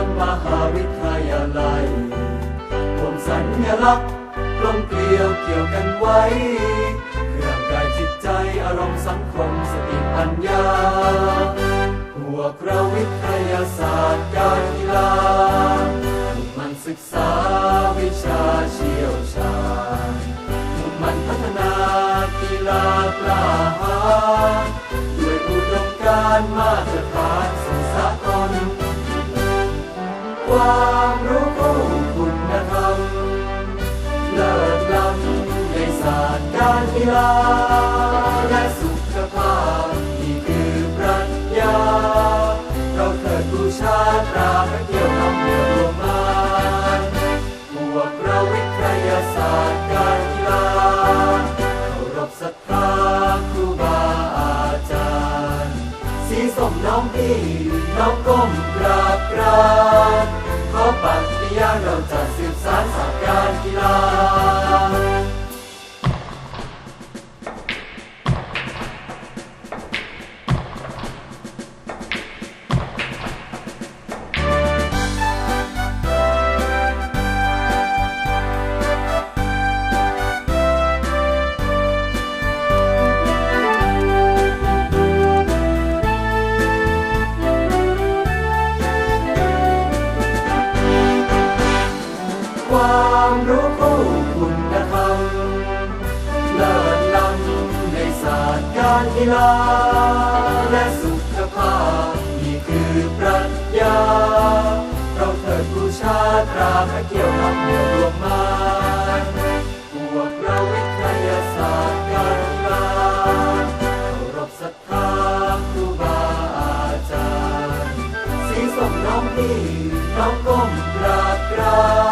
รมหาวิทยาลัยผมสัญลักษณ์กลมเกลียวเกี่ยวกันไว้เครื่องกายจิตใจอารมณ์สังคมสติปัญญาพวกราวิทยาศาสตร์การกีฬามันศึกษาวิชาเชี่ยวชาญมันพัฒนากีฬากล้าหาญด้วยอุดมการมาตรฐาน ความรู้คู่คุณธรรมเลิศล้ำในศาสตร์การกีฬาและสุขภาพที่คือปรัชญาเราเกิดบูชาตราพระเกียว สีส้มน้องพี่น้องก้มกราบกรานขอปัตยาเราจะสืบสานศาสตร์การกีฬา การกีฬาและสุขภาพนี่คือปรัชญาเราเถิดบูชาตราพระเกี่ยวน้ำเนือรวมมันพวกเราวิทยาศาสตร์การกีฬาเคารพศรัทธาครูบาอาจารย์สีส้มน้องพี่น้องก้มกราบกรา